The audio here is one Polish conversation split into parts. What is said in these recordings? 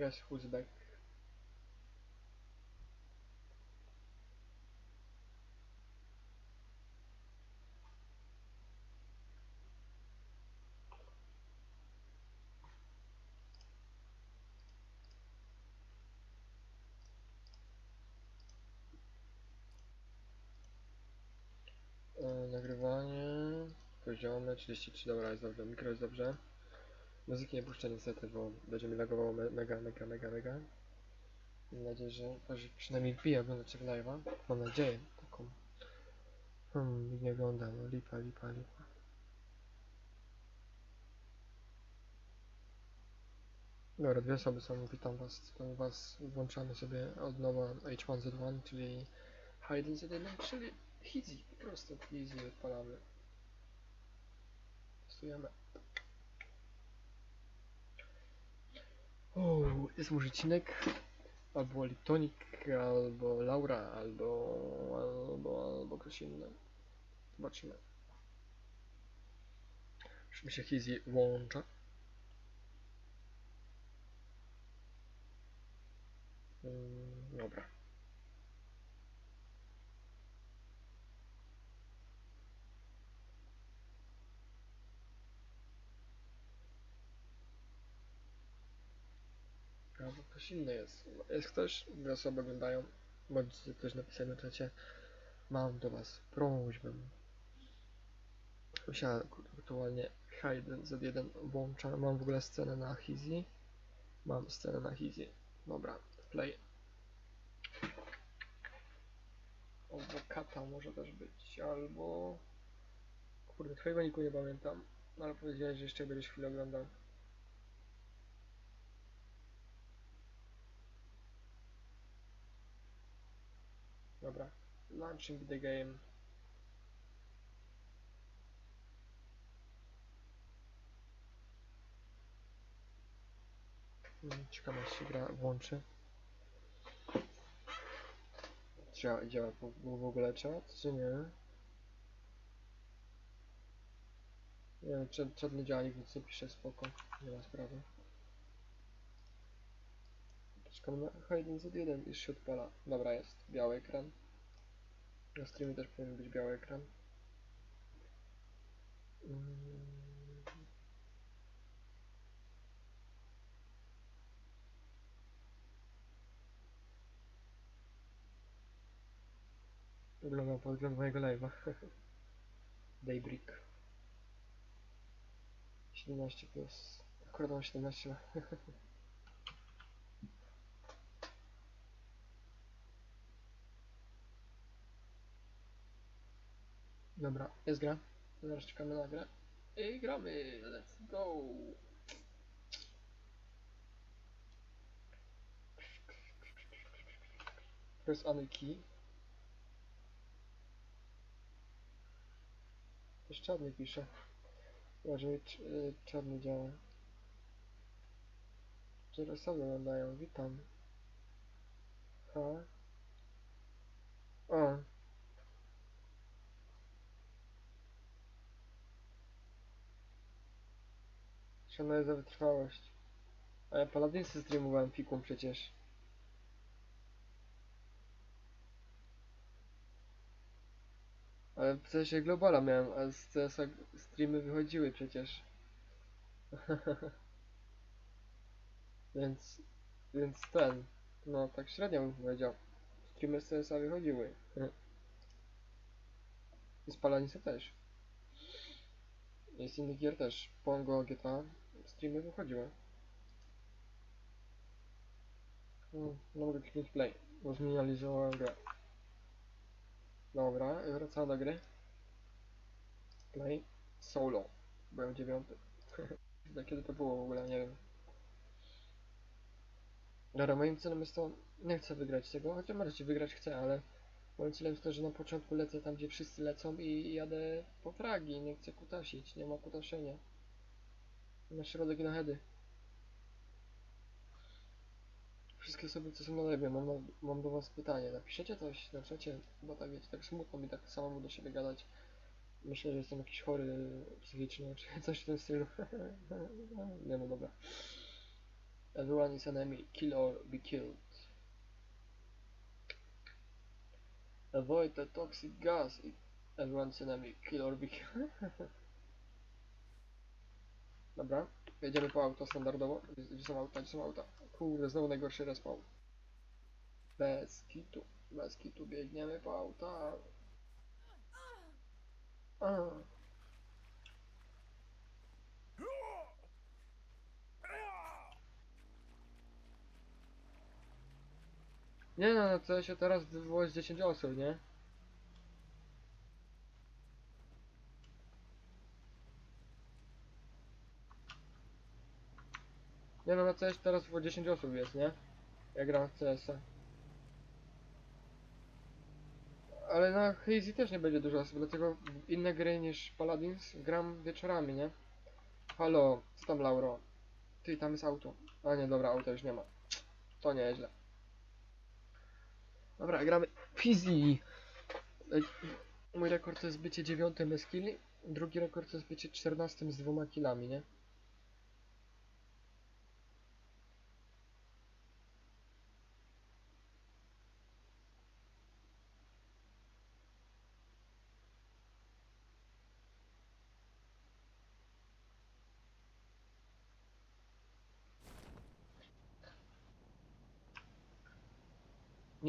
Who's back? E, nagrywanie, poziomy 33, dobra jest dobrze, mikro jest dobrze. Muzyki nie puszczę niestety, bo będzie mi lagowało me mega, mega, mega, mega. Mam nadzieję, że ktoś przynajmniej wbije oglądać live'a. Mam nadzieję taką. Hmm, nie ogląda, no lipa, lipa, lipa. Dobra, dwie osoby są, witam was. U was włączamy sobie od nowa H1Z1, czyli Hide Z1, czyli easy, po prostu easy odpalamy. Testujemy. Jest może odcinek albo Liptonik, albo Laura, albo, albo, albo ktoś inny. Zobaczymy. Już mi się Easy włącza. Mm, dobra. Albo ktoś inny jest. Jest ktoś, dwie osoby oglądają. Możecie też napisać na czacie. Mam do was prośbę. Ja aktualnie Hayden Z1 włączam. Mam w ogóle scenę na Hizi. Mam scenę na Hizi. Dobra, play. Albo kata może też być, albo... Kurde, twojego nie pamiętam. Ale powiedziałeś, że jeszcze będziesz chwilę oglądał. Dobra. Launching the game. Hmm, Ciekawe, się gra włączy. Działa, działa w, ogóle czat, czy nie? Nie wiem, czat, czat nie działa, nikt nic pisze, spoko. Nie ma sprawy. Czekam na Hayden Z1, już się odpala. Dobra, jest. Biały ekran. Na streamie też powinien być biały ekran. Mm. Wyglądał podgląd mojego live'a. Daybreak. 17 plus. Akurat mam 17 lat. Dobra, jest gra. Zaraz czekamy na grę. I gramy, let's go! Key. Też czarny pisze. Mi cz- y, czarny działa. Cztery osoby oglądają, witam. Ha? O. Szanuję za wytrwałość. A ja Paladinsy streamowałem fikum przecież. Ale w sensie Globala miałem, a z CS streamy wychodziły przecież. więc, więc ten, no tak średnio bym powiedział. Streamy z CS wychodziły. I z Paladinsa też. I z innych gier też. Pongo, GTA, streamy wychodziły. Hmm, no mogę kliknąć play, bo zmienializowałem grę. Dobra, i wracamy do gry. Play. Solo. Byłem dziewiąty. Chyba kiedy to było w ogóle, nie wiem. Dobra, moim celem jest to... Nie chcę wygrać tego, chociaż możecie wygrać chcę, ale... Moim celem jest to, że na początku lecę tam, gdzie wszyscy lecą i jadę po fragi. Nie chcę kutasić, nie ma kutaszenia. Na środek i na heady. Wszystkie osoby, co są na lewie, mam, mam do was pytanie. Napiszecie coś na bo tak wiecie, tak smutno mi tak samemu do siebie gadać. Myślę, że jestem jakiś chory psychicznie, czy coś w tym stylu. Nie no dobra. Everyone is enemy. Kill or be killed. Avoid the toxic gas. Everyone is enemy. Kill or be killed. Dobra, jedziemy po auto standardowo. Gdzie, są auta? Gdzie są auta? Kurde, znowu najgorszy respawn. Bez kitu. Bez kitu biegniemy po auta. A. Nie no, no co się teraz było z 10 osób, nie? Nie no, na CS teraz było 10 osób jest, nie? Ja gram w CS-a. Ale na Hazy też nie będzie dużo osób, dlatego w inne gry niż Paladins gram wieczorami, nie? Halo, co tam Lauro? Ty, tam jest auto. A nie, dobra, auta już nie ma. To nieźle. Dobra, gramy Fizzy. Mój rekord to jest bycie dziewiątym bez killi. Drugi rekord to jest bycie czternastym z dwoma killami, nie?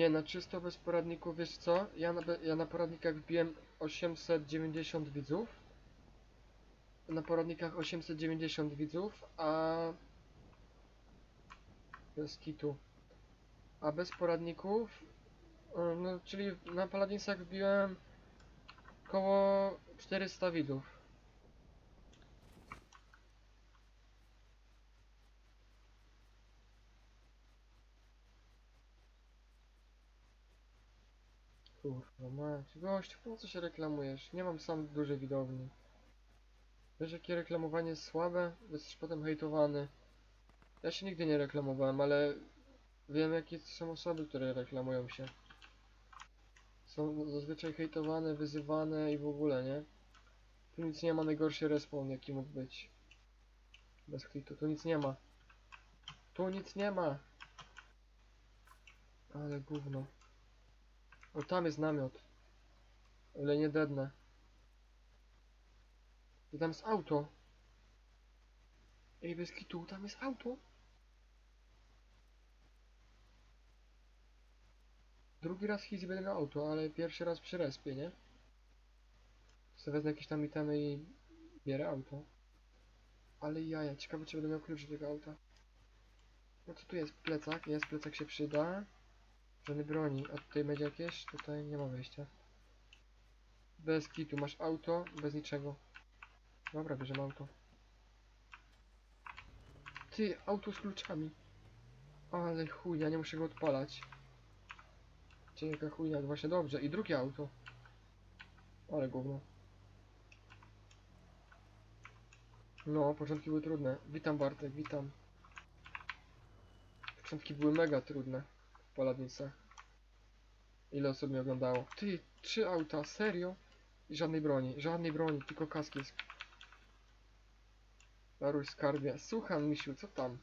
Nie, na czysto bez poradników, wiesz co? Ja na, ja na poradnikach wbiłem 890 widzów. Na poradnikach 890 widzów, a... Bez kitu. A bez poradników... y, No, czyli na Paladinsach wbiłem... Koło 400 widzów. Kurwa mać, gość, po co się reklamujesz? Nie mam sam dużej widowni. Wiesz jakie reklamowanie jest słabe? Jesteś potem hejtowany. Ja się nigdy nie reklamowałem, ale wiem jakie są osoby, które reklamują się. Są zazwyczaj hejtowane, wyzywane i w ogóle, nie? Tu nic nie ma, najgorszy respawn jaki mógł być. Bez klitu, tu nic nie ma. Tu nic nie ma! Ale gówno. O, tam jest namiot. O ile nie dednę. I tam jest auto. Ej, bez kitu, tam jest auto. Drugi raz Hizy będę miał auto, ale pierwszy raz przy respie, nie? Sobie wezmę jakieś tam itemy i bierę auto. Ale jaja, ciekawe czy będę miał klucz do tego auta. No co tu jest? Plecak, jest, plecak się przyda. Żadnej broni. A tutaj będzie jakieś? Tutaj nie ma wejścia. Bez kitu. Masz auto, bez niczego. Dobra, bierzemy auto. Ty, auto z kluczami. Ale chuj, ja nie muszę go odpalać. Cię jaka chujnia, właśnie dobrze. I drugie auto. Ale gówno. No, początki były trudne. Witam Bartek, witam. Początki były mega trudne w Poladnicach. Ile osób mnie oglądało? Ty, trzy auta, serio? I żadnej broni, żadnej broni, tylko kask jest. Daruj skarbie. Słucham, misiu, co tam?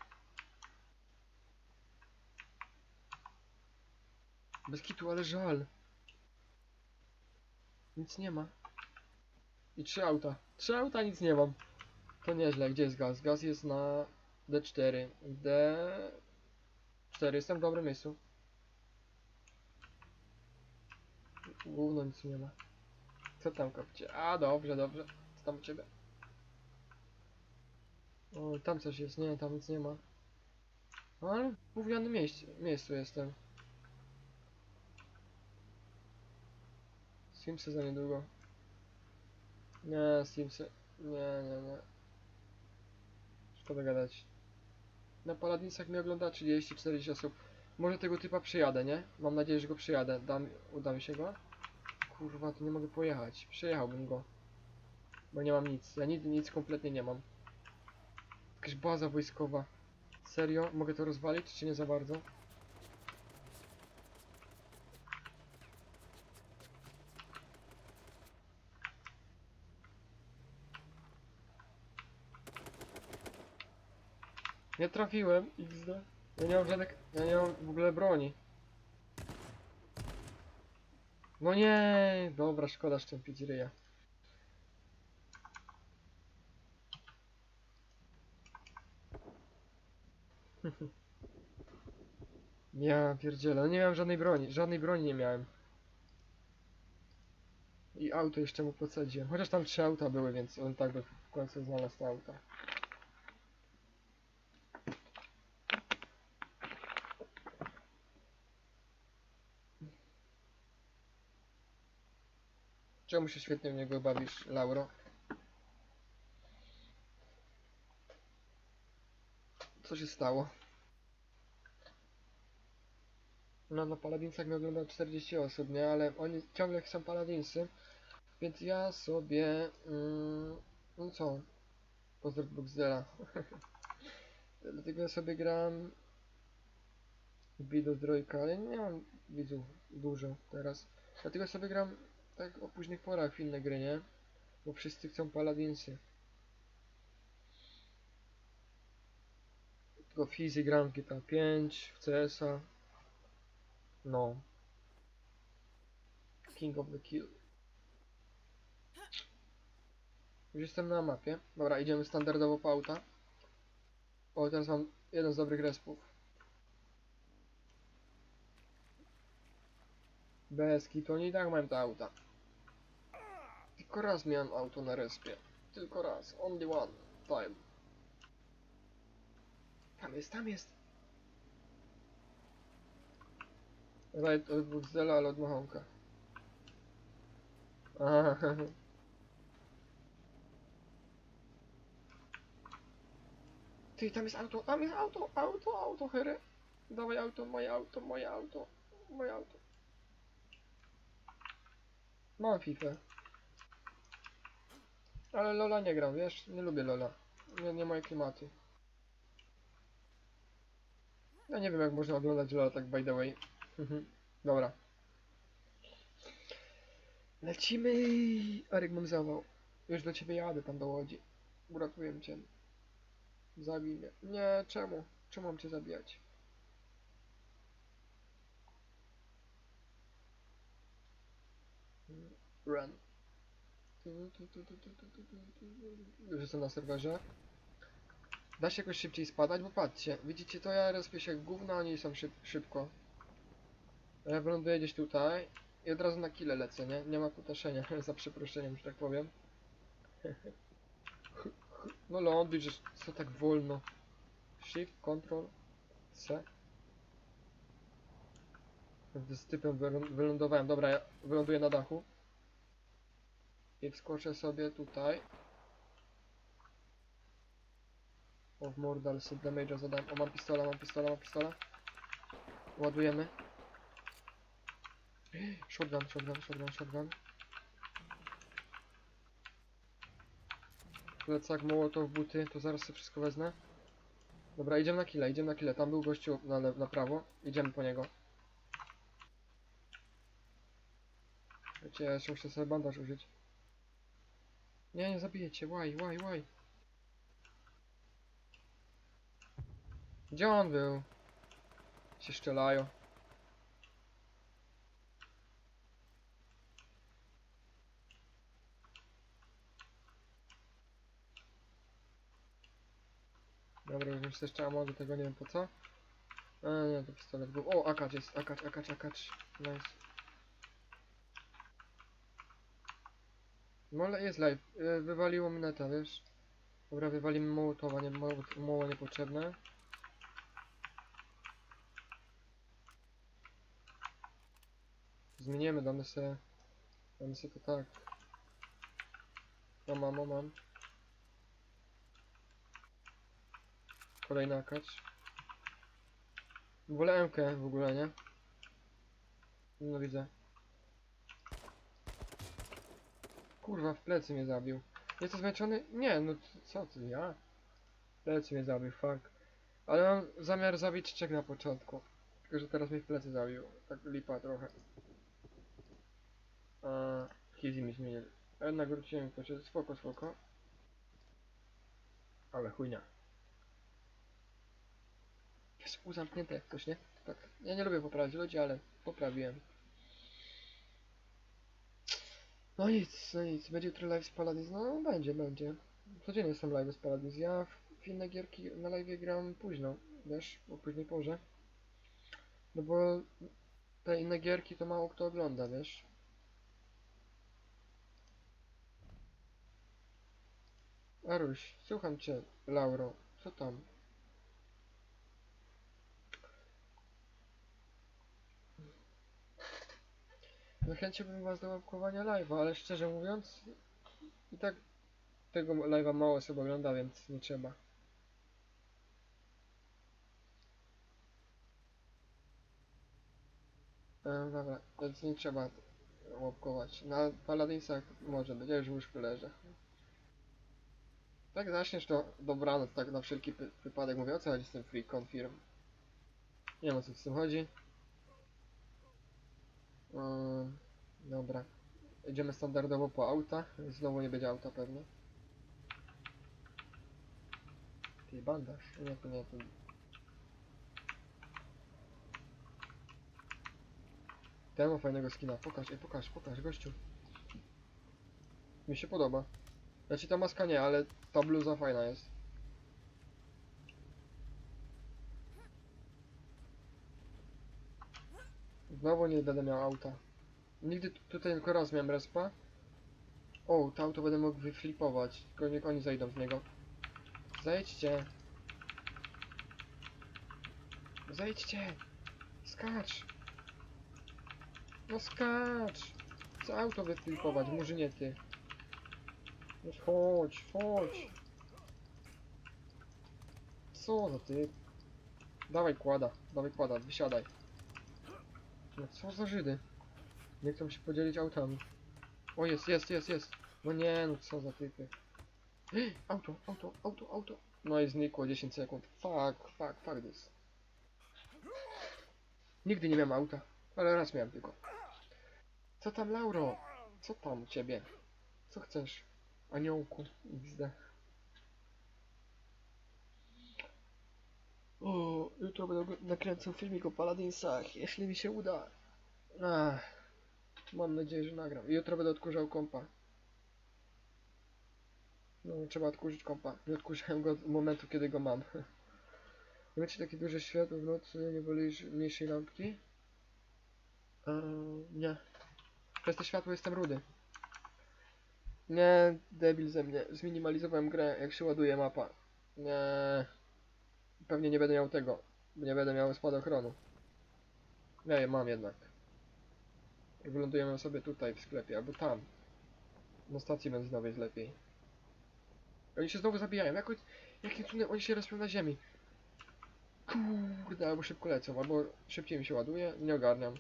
Bez kitu, ale żal. Nic nie ma. I trzy auta. Trzy auta, nic nie mam. To nieźle. Gdzie jest gaz? Gaz jest na D4. D4. Jestem w dobrym miejscu. Gówno nic nie ma. Co tam kopcie? A, dobrze, dobrze. Co tam u ciebie? O, tam coś jest. Nie, tam nic nie ma. No, ale w mówionym miejscu, miejscu jestem. Simsy za niedługo. Nie, Simsy. Nie, nie, nie. Szkoda gadać. Na Paladinsach mnie ogląda 30-40 osób. Może tego typa przyjadę, nie? Mam nadzieję, że go przyjadę. Dam, uda mi się go? Kurwa, to nie mogę pojechać. Przejechałbym go. Bo nie mam nic. Ja nic, nic kompletnie nie mam. Jakaś baza wojskowa. Serio? Mogę to rozwalić, czy nie za bardzo? Nie trafiłem, XD. Ja nie mam żadnych... Ja nie mam w ogóle broni. No nie, dobra, szkoda szczępić ryja. Ja pierdzielę, no nie miałem żadnej broni, żadnej broni nie miałem. I auto jeszcze mu podsadziłem. Chociaż tam trzy auta były, więc on tak by w końcu znalazł to Czemu się świetnie w niego bawisz, Lauro? Co się stało? No na Paladinsach mnie ogląda 40 osób, nie? Ale oni ciągle chcą Paladinsy. Więc ja sobie... Mm, no co? Pozdrow Boxdela. Dlatego ja sobie gram... Widu Drojka, ale nie mam widzów dużo teraz. Dlatego sobie gram tak o późnych porach inne gry, nie? Bo wszyscy chcą Paladinsy. Tylko Easy gram GTA 5, w CS-a. No. King of the Kill. Już jestem na mapie. Dobra, idziemy standardowo po auta. O, teraz mam jeden z dobrych respów. Bez kitu, nie i tak mam te auta. Tylko raz miałem auto na respie. Tylko raz. Only one time. Tam jest, tam jest. Rajd od Buxdela, ale od Mahonka. Ty, tam jest auto, tam jest auto, auto, auto, hery. Dawaj auto, moje auto, moje auto, moje auto. Mam FIFA. Ale Lola nie gram, wiesz? Nie lubię Lola. Nie, nie moje klimaty. Ja nie wiem jak można oglądać Lola tak by the way. Mhm. Dobra. Lecimy! Arek mam zawał. Już do ciebie jadę tam do Łodzi. Uratuję cię. Zabij mnie. Nie, czemu? Czemu mam cię zabijać? Run. Jestem na serwerze. Da się jakoś szybciej spadać, bo patrzcie, widzicie to ja respię się gówno, a oni są szyb szybko. Ja wyląduję gdzieś tutaj i od razu na kile lecę, nie? Nie ma kutaszenia, za przeproszeniem, że tak powiem. No ląduj, że co tak wolno. Shift, Control, C. Z typem wylą- wylądowałem, dobra, ja wyląduję na dachu. I wskoczę sobie tutaj. O, w mordę, ale sobie damage'a zadałem. O, mam pistola, mam pistola, mam pistola. Ładujemy. Shotgun, shotgun, shotgun, shotgun. Plecak, mołotow, buty, to zaraz sobie wszystko wezmę. Dobra, idziemy na kile, idziemy na kile. Tam był gościu na, na prawo. Idziemy po niego. Wiecie, ja jeszcze muszę sobie bandaż użyć. Nie, nie zabijecie. Why, why, why? Gdzie on był? Się szczelają. Dobra, już jeszcze ammo do tego, nie wiem po co. A nie, to pistolet był. O, akacz jest, akacz, akacz, akacz. Nice. No ale jest live. Y, Wywaliło mineta, wiesz? Dobra, wywalimy mołotowa, nie, moło, moło niepotrzebne. Zmieniemy, damy se... Damy se to tak. No mam, o mam. Kolejny akacz. Wolę MK w ogóle, nie? No widzę. Kurwa, w plecy mnie zabił. Jestem zmęczony? Nie, no co ty, ja? W plecy mnie zabił, fuck. Ale mam zamiar zabić czek na początku. Tylko, że teraz mnie w plecy zabił. Tak lipa trochę. A, Kizzy mi zmienił. A jednak wróciłem to spoko, spoko. Ale chujnia. Jest uzamknięte jak coś, nie? Tak. Ja nie lubię poprawiać ludzi, ale poprawiłem. No nic, no nic. Będzie jutro live z Paladins? No będzie, będzie. Codziennie są live z Paladins. Ja w- inne gierki na live gram późno, wiesz, o późnej porze. No bo te inne gierki to mało kto ogląda, wiesz. Aruś, słucham cię, Lauro. Co tam? Zachęciłbym was do łapkowania live'a, ale szczerze mówiąc, i tak tego live'a mało osób ogląda, więc nie trzeba. E, dobra, więc nie trzeba łapkować. Na Paladinsach może być, ja już w łóżku leżę. Tak zaczniesz to dobranoc, tak na wszelki wy- wypadek mówię, o co chodzi z tym free confirm? Nie wiem o co z tym chodzi. Dobra. Idziemy standardowo po auta. Znowu nie będzie auta pewnie. Ty bandaż. Nie, to nie, to... Ten ma fajnego skina. Pokaż, ej, pokaż, pokaż, gościu. Mi się podoba. Znaczy ta maska nie, ale ta bluza fajna jest. Znowu nie będę miał auta. Nigdy tu- tutaj tylko raz miałem respa. O, to auto będę mógł wyflipować. Tylko niech oni zejdą z niego. Zejdźcie. Zejdźcie. Skacz. No skacz. Chcę auto wyflipować, murzynie ty. No chodź, chodź. Co za ty? Dawaj kłada, dawaj kłada, wysiadaj. No co za Żydy? Nie chcą się podzielić autami. O jest, jest, jest, jest. No nie, no co za typy. Auto, auto, auto, auto. No i znikło 10 sekund. Fuck, fuck, fuck this. Nigdy nie miałem auta, ale raz miałem tylko. Co tam Lauro? Co tam u ciebie? Co chcesz? Aniołku, XD. O, jutro będę nakręcał filmik o Paladinsach, jeśli mi się uda. Ach, mam nadzieję, że nagram. Jutro będę odkurzał kompa. No, trzeba odkurzyć kompa. Nie odkurzałem go od momentu, kiedy go mam. Nie macie takie duże światło w nocy, nie wolisz mniejszej lampki? Eee, nie. Przez to światło jestem rudy. Nie, debil ze mnie. Zminimalizowałem grę, jak się ładuje mapa. Nie. Pewnie nie będę miał tego. Nie będę miał spadochronu. Nie, mam jednak. Wylądujemy sobie tutaj w sklepie, albo tam. Na stacji benzynowej jest lepiej. Oni się znowu zabijają. Jak, jakim cudem oni się respią na ziemi? Kurde, albo szybko lecą, albo szybciej mi się ładuje. Nie ogarniam.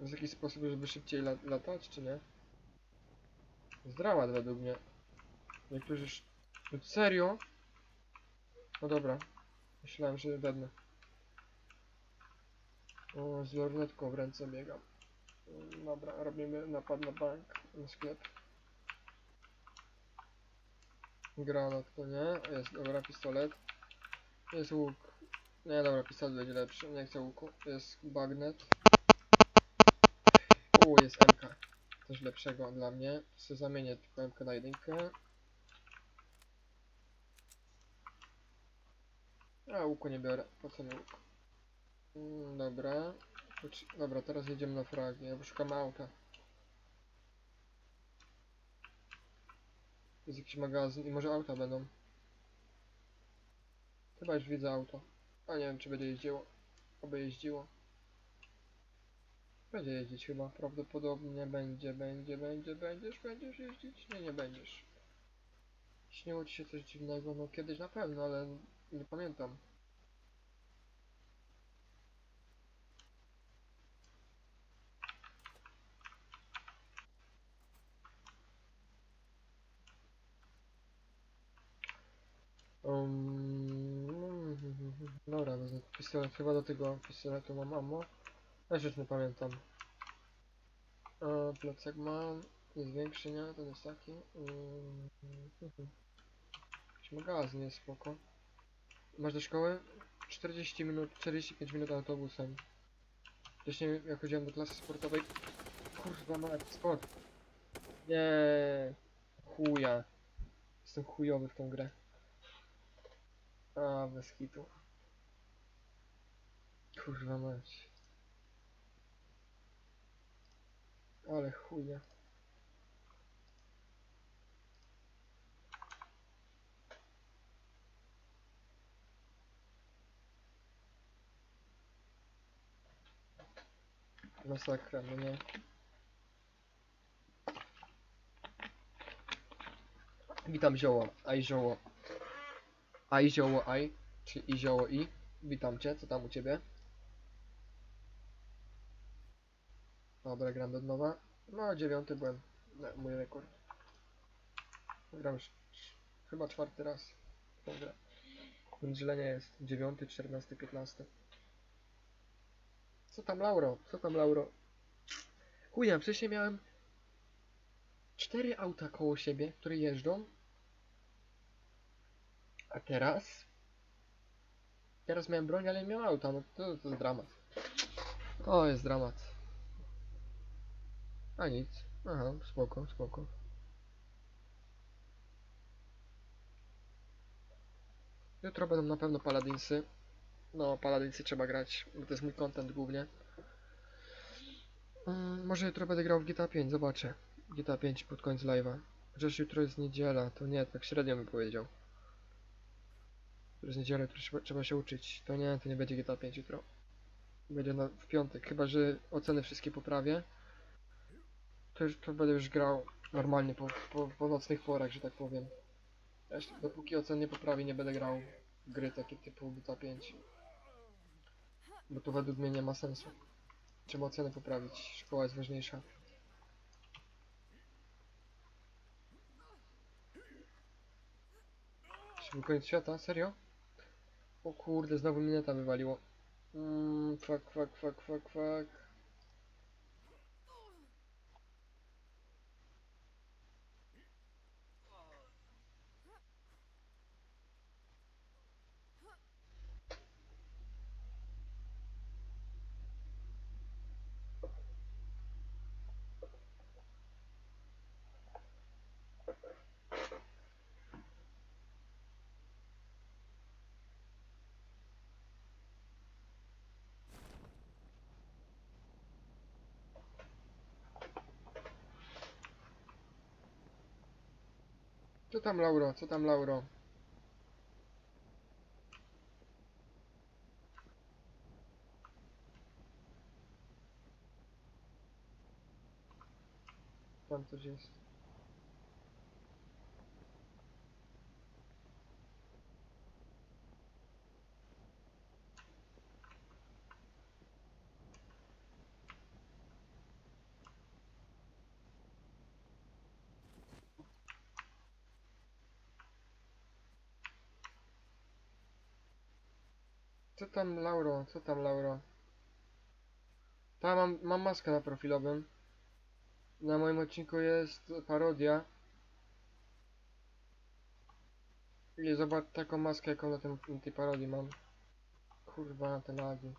Jest jakiś sposób, żeby szybciej la latać, czy nie? Dramat według mnie. Niektórzy... sz- No serio? No dobra. Myślałem, że będę. O, z lornetką w ręce biegam. Dobra, robimy napad na bank, na sklep. Granat to nie, jest dobra pistolet. Jest łuk. Nie dobra, pistolet będzie lepszy, nie chcę łuku. Jest bagnet. U, jest MK. Coś lepszego dla mnie. Sobie zamienię tylko MK na jedynkę. A łuku nie biorę, po co mi łuk? Mm, dobra. Dobra, teraz jedziemy na fragi, ja szukam auta. Jest jakiś magazyn i może auta będą. Chyba już widzę auto. A nie wiem czy będzie jeździło. Oby jeździło. Będzie jeździć chyba, prawdopodobnie będzie, będzie, będzie, będziesz, będziesz jeździć? Nie, nie będziesz. Śniło ci się coś dziwnego, no kiedyś na pewno, ale nie pamiętam. Dobra, wezmę pistolet. Chyba do tego pistoletu mam ammo. Ja już nie pamiętam. E, plecak mam. Jest większy, nie? Ten jest taki. Jakiś magazyn jest spoko. Masz do szkoły? 40 minut, 45 minut autobusem. Wcześniej jak chodziłem do klasy sportowej... Kurwa mać, sport. Nie. Chuja. Jestem chujowy w tą grę. A, bez hitu. Kurwa mać. Ale chuja. Masakra, no nie. Witam zioło, aj zioło. Aj zioło, aj. Czy i zioło i. Witam cię, co tam u ciebie? Dobra, gram od nowa. No, dziewiąty byłem. No, mój rekord. Gram już chyba czwarty raz w tą grę. Źle nie jest. Dziewiąty, czternasty, piętnasty. Co tam Lauro? Co tam Lauro? Chuja, wcześniej miałem cztery auta koło siebie, które jeżdżą. A teraz? Teraz miałem broń, ale nie miałem auta, no to, to jest dramat. To jest dramat. A nic. Aha, spoko, spoko. Jutro będą na pewno paladinsy. No, paladinsy trzeba grać, bo to jest mój content głównie. Mm, może jutro będę grał w GTA 5, zobaczę. GTA 5 pod koniec live'a. Chociaż jutro jest niedziela, to nie, tak średnio bym powiedział. Jutro jest niedziela, trzeba, trzeba się uczyć. To nie, to nie będzie GTA 5 jutro. Będzie na, w piątek, chyba że oceny wszystkie poprawię. To, to będę już grał normalnie po, po, po nocnych porach, że tak powiem. Ja dopóki ocen nie poprawi, nie będę grał gry takie typu GTA 5. Bo to według mnie nie ma sensu. Trzeba ocenę poprawić, szkoła jest ważniejsza. Czy koniec świata? Serio? O kurde, znowu mineta wywaliło. Mm, fuck, fuck, fuck, fuck, fuck. Co tam Lauro? Co tam Lauro? Tam coś jest. Co tam Lauro? Co tam Lauro? Ta mam, mam maskę na profilowym. Na moim odcinku jest parodia. I zobacz taką maskę jaką na, tym, na tej parodii mam. Kurwa te lagi.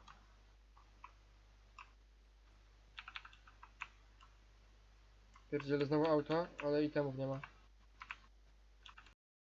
Pierdzielę znowu auto, ale itemów nie ma.